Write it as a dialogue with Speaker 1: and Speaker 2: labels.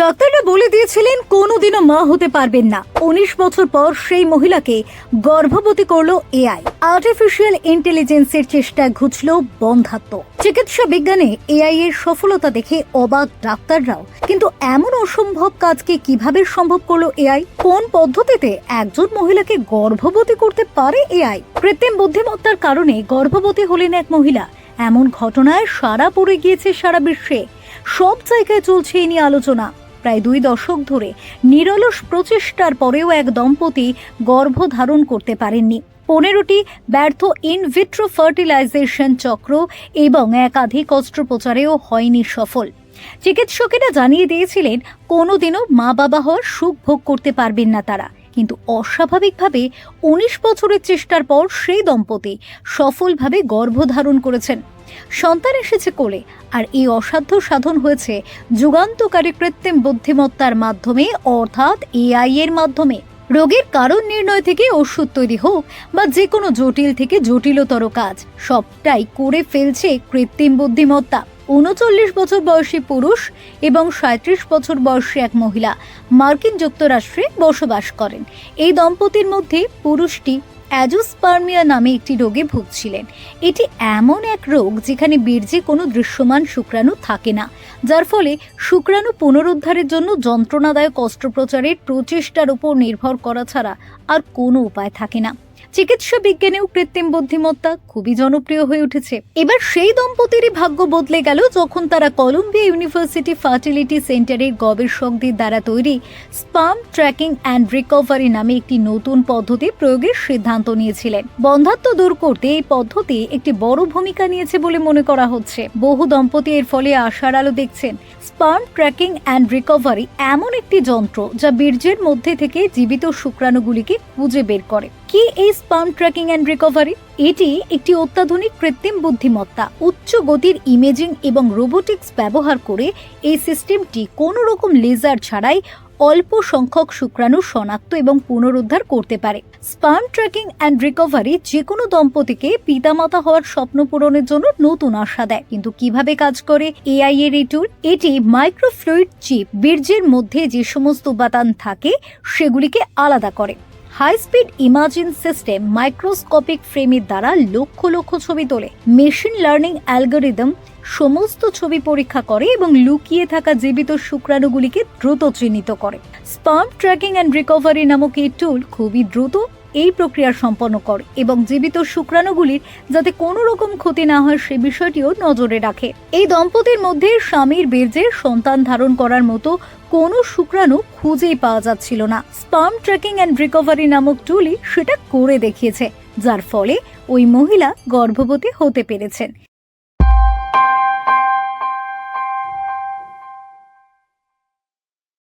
Speaker 1: ডাক্তাররা বলে দিয়েছিলেন কোনোদিনও মা হতে পারবেন না। উনিশ বছর পর সেই মহিলাকে গর্ভবতী করল এআই। আর্টিফিশিয়াল ইন্টেলিজেন্সের চেষ্টায় ঘুচল বন্ধাত্ম। চিকিৎসা বিজ্ঞানে এআই এর সফলতা দেখে অবাক ডাক্তাররাও। কিন্তু এমন অসম্ভব কাজকে কীভাবে সম্ভব করল এআই? কোন পদ্ধতিতে একজন মহিলাকে গর্ভবতী করতে পারে এআই? কৃত্রিম বুদ্ধিমত্তার কারণে গর্ভবতী হলেন এক মহিলা। এমন ঘটনায় সারা পড়ে গিয়েছে সারা বিশ্বে। সব জায়গায় চলছে এ নিয়ে আলোচনা। প্রায় দুই দশক ধরে নিরলস প্রচেষ্টার পরেও এক দম্পতি গর্ভধারণ করতে পারেননি। পনেরোটি ব্যর্থ ইনভিট্রো ফার্টিলাইজেশন চক্র এবং একাধিক অস্ত্রোপচারেও হয়নি সফল। চিকিৎসকেরা জানিয়ে দিয়েছিলেন, কোনোদিনও মা বাবা হওয়ার সুখ ভোগ করতে পারবেন না তারা। কিন্তু অস্বাভাবিকভাবে উনিশ বছরের চেষ্টার পর সেই দম্পতি সফলভাবে গর্ভধারণ করেছেন। সন্তান এসেছে কোলে, আর এই অসাধ্য সাধন হয়েছে যুগান্তকারী কৃত্রিম বুদ্ধিমত্তার মাধ্যমে, অর্থাৎ এআই এর মাধ্যমে। রোগের কারণ নির্ণয় থেকে ওষুধ তৈরি হোক বা যে কোনো জটিল থেকে জটিলতর কাজ, সবটাই করে ফেলছে কৃত্রিম বুদ্ধিমত্তা। উনচল্লিশ বছর বয়সী পুরুষ এবং সাঁত্রিশ বছর বয়সী এক মহিলা মার্কিন যুক্তরাষ্ট্রে বসবাস করেন। এই দম্পতির মধ্যে পুরুষটি অ্যাজোস্পার্মিয়া নামে একটি রোগে ভুগছিলেন। এটি এমন এক রোগ যেখানে বীর্যে কোনো দৃশ্যমান শুক্রাণু থাকে না, যার ফলে শুক্রাণু পুনরুদ্ধারের জন্য যন্ত্রণাদায়ক অস্ত্রোপচারের প্রচেষ্টার উপর নির্ভর করা ছাড়া আর কোনো উপায় থাকে না। চিকিৎসা বিজ্ঞানেও কৃত্রিম বুদ্ধিমত্তা খুবই জনপ্রিয় হয়ে উঠেছে। এবার সেই দম্পতিরই ভাগ্য বদলে গেল যখন তারা কলম্বিয়া ইউনিভার্সিটি ফার্টিলিটি সেন্টারের গবেষকদের দ্বারা তৈরি স্পাম ট্র্যাকিং অ্যান্ড রিকভারি নামে একটি নতুন পদ্ধতি প্রয়োগের সিদ্ধান্ত নিয়েছিলেন। বন্ধাত্ম দূর করতে এই পদ্ধতি একটি বড় ভূমিকা নিয়েছে বলে মনে করা হচ্ছে। বহু দম্পতি এর ফলে আশার আলো দেখছেন। স্পার্ম ট্র্যাকিং অ্যান্ড রিকভারি এমন একটি যন্ত্র যা বীর্যের মধ্যে থেকে জীবিত শুক্রাণুগুলিকে খুঁজে বের করে। কি এই স্পাম ট্র্যাকিং অ্যান্ড রিকভারি? এটি একটি অত্যাধুনিক কৃত্রিম বুদ্ধিমত্তা, উচ্চ গতির ইমেজিং এবং রোবোটিক্স ব্যবহার করে এই সিস্টেমটি কোনো রকম লেজার ছাড়াই অল্প সংখ্যক শুক্রাণু, শনাক্ত এবং পুনরুদ্ধার করতে পারে। স্পার্ম ট্র্যাকিং অ্যান্ড রিকভারি যে কোনো দম্পতিকে পিতামাতা হওয়ার স্বপ্ন পূরণের জন্য নতুন আশা দেয়। কিন্তু কীভাবে কাজ করে এআই এর এই টুল এটি মাইক্রোফ্লুইড চিপ, বীর্যের মধ্যে যে সমস্ত উপাদান থাকে, সেগুলিকে আলাদা করে। High speed imagine system microscopic ফ্রেমের দ্বারা লক্ষ লক্ষ ছবি তোলে। মেশিন লার্নিং অ্যালগোরিদম সমস্ত ছবি পরীক্ষা করে এবং লুকিয়ে থাকা জীবিত শুক্রাণুগুলিকে দ্রুত চিহ্নিত করে। স্পাম্প ট্র্যাকিং অ্যান্ড রিকভারি নামক এই টুল খুবই দ্রুত এই প্রক্রিয়া সম্পন্ন কর এবং জীবিত শুক্রাণুগুলির যাতে কোনো রকম ক্ষতি না হয় সে বিষয়টিও নজরে রাখে। এই দম্পতির মধ্যে স্বামীর বীর্যে সন্তান ধারণ করার মতো কোনো শুক্রাণু খুঁজেই পাওয়া যাচ্ছিল না। স্পাম ট্র্যাকিং অ্যান্ড রিকভারি নামক টুলি সেটা করে দেখিয়েছে, যার ফলে ওই মহিলা গর্ভবতী হতে পেরেছেন।